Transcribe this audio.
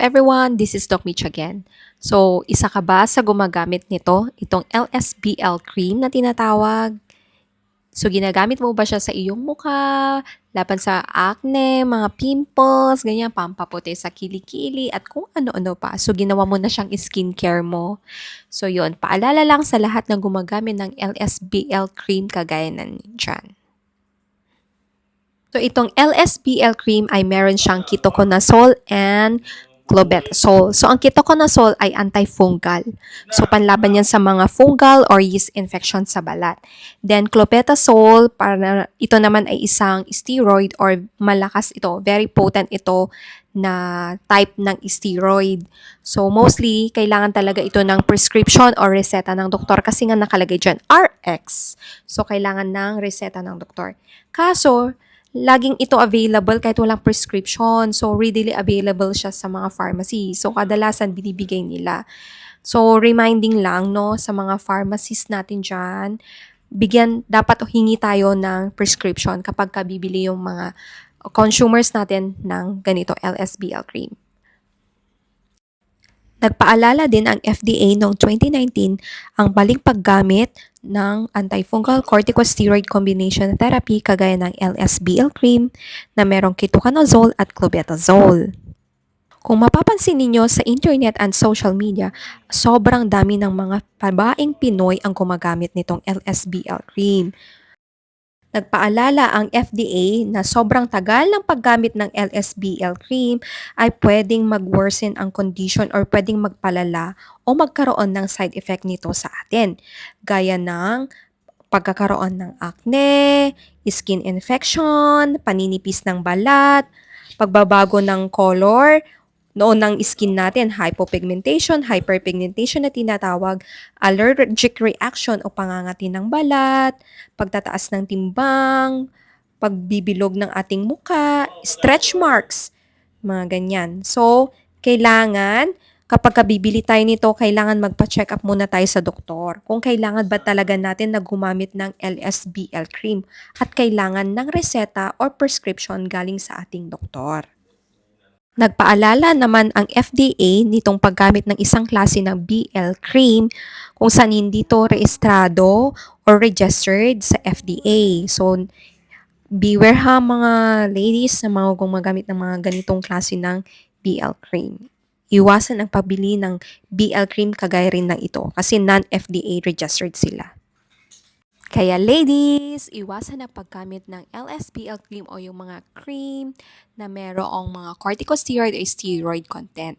everyone, this is Doc Mitch again. So, isa ka ba sa gumagamit nito, itong LSBL cream na tinatawag? So, ginagamit mo ba siya sa iyong mukha, laban sa acne, mga pimples, ganyan, pampaputi sa kilikili, at kung ano-ano pa. So, ginawa mo na siyang skincare mo. So, yun, paalala lang sa lahat na gumagamit ng LSBL cream kagaya ng dyan. So, itong LSBL cream ay meron siyang ketoconazole and clobetasol. So, ang ketoconazole ay antifungal. So, panlaban yan sa mga fungal or yeast infection sa balat. Then, clobetasol, para, ito naman ay isang steroid or malakas ito. Very potent ito na type ng steroid. So, mostly, kailangan talaga ito ng prescription or reseta ng doktor kasi nga nakalagay dyan, RX. So, kailangan ng reseta ng doktor. Kaso, laging ito available kahit walang prescription. So, readily available siya sa mga pharmacy. So, kadalasan binibigay nila. So, reminding lang, no, sa mga pharmacies natin dyan, bigyan, dapat hingi tayo ng prescription kapag kabibili yung mga consumers natin ng ganito LSBL cream. Nagpaalala din ang FDA noong 2019 ang baling paggamit ng antifungal corticosteroid combination therapy kagaya ng LSBL cream na merong ketoconazole at clobetasol. Kung mapapansin ninyo sa internet and social media, sobrang dami ng mga babaeng Pinoy ang gumagamit nitong LSBL cream. Nagpaalala ang FDA na sobrang tagal ng paggamit ng LSBL cream ay pwedeng mag-worsen ang condition or pwedeng magpalala o magkaroon ng side effect nito sa atin. Gaya ng pagkakaroon ng acne, skin infection, paninipis ng balat, pagbabago ng color, noon ng skin natin, hypopigmentation, hyperpigmentation na tinatawag, allergic reaction o pangangati ng balat, pagtataas ng timbang, pagbibilog ng ating muka, stretch marks, mga ganyan. So, kailangan, kapag bibili tayo nito, kailangan magpa-check up muna tayo sa doktor. Kung kailangan ba talaga natin na gumamit ng LSBL cream at kailangan ng reseta or prescription galing sa ating doktor. Nagpaalala naman ang FDA nitong paggamit ng isang klase ng BL cream kung saan hindi to rehistrado or registered sa FDA. So, beware ha mga ladies na mga gumagamit ng mga ganitong klase ng BL cream. Iwasan ang pabili ng BL cream kagaya rin ng ito kasi non-FDA registered sila. Kaya ladies, iwasan ang paggamit ng LSBL cream o yung mga cream na merong mga corticosteroid o steroid content.